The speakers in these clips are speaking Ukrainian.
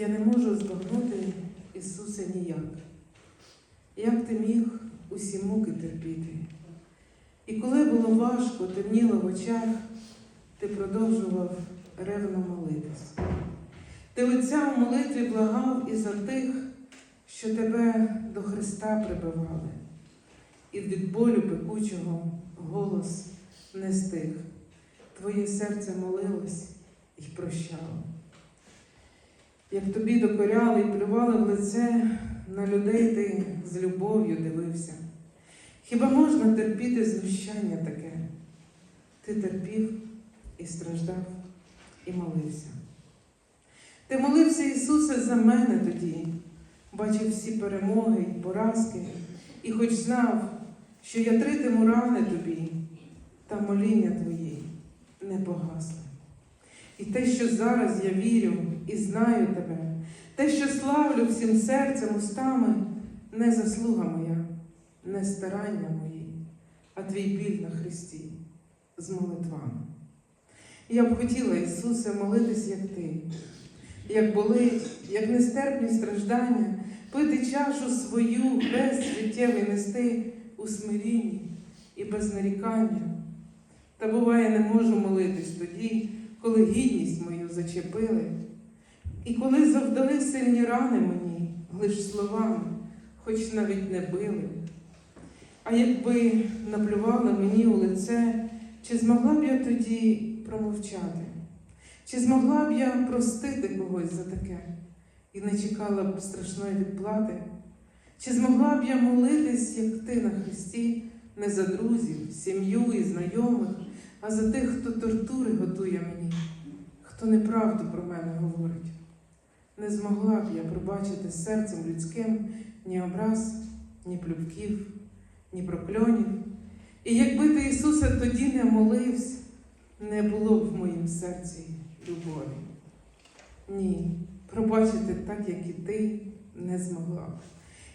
Я не можу збагнути Ісусе ніяк. Як ти міг усі муки терпіти? І коли було важко, темніло в очах, ти продовжував ревно молитись. Ти Отця у молитві благав і за тих, що тебе до Христа прибивали, і від болю пекучого голос не стих. Твоє серце молилось і прощало. Як тобі докоряли і плювали в лице, на людей ти з любов'ю дивився. Хіба можна терпіти знущання таке? Ти терпів і страждав, і молився. Ти молився, Ісусе, за мене тоді, бачив всі перемоги і поразки, і хоч знав, що я тритиму рани тобі, та моління твої не погасли. І те, що зараз я вірю і знаю тебе, те, що славлю всім серцем устами, не заслуга моя, не старання мої, а твій біль на Христі з молитвами. Я б хотіла, Ісусе, молитись, як ти, як болить, як нестерпні страждання, пити чашу свою без життєвий нести у смирінні і без нарікання. Та буває, не можу молитись тоді, коли гідність мою зачепили, і коли завдали сильні рани мені, лиш словами, хоч навіть не били. А якби наплювали мені у лице, чи змогла б я тоді промовчати? Чи змогла б я простити когось за таке і не чекала б страшної відплати? Чи змогла б я молитись, як ти на Христі, не за друзів, сім'ю і знайомих, а за тих, хто тортури готує мені, хто неправду про мене говорить? Не змогла б я пробачити серцем людським ні образ, ні плюбків, ні прокльонів. І якби ти, Ісусе, тоді не молився, не було б в моїм серці любові. Ні, пробачити так, як і ти, не змогла б.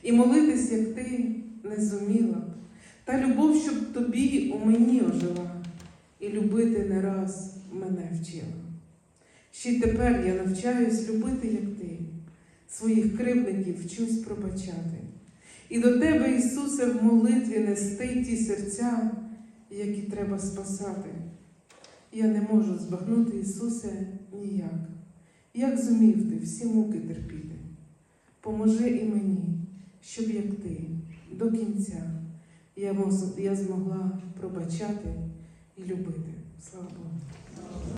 І молитись, як ти, не зуміла. Та любов, щоб тобі у мені ожила, і любити не раз мене вчила. Ще тепер я навчаюсь любити, як ти, своїх кривдників вчусь пробачати. І до тебе, Ісусе, в молитві нести ті серця, які треба спасати. Я не можу збагнути, Ісусе, ніяк. Як зумів ти всі муки терпіти? Поможи і мені, щоб як ти до кінця я змогла пробачати і любити. Слава Богу.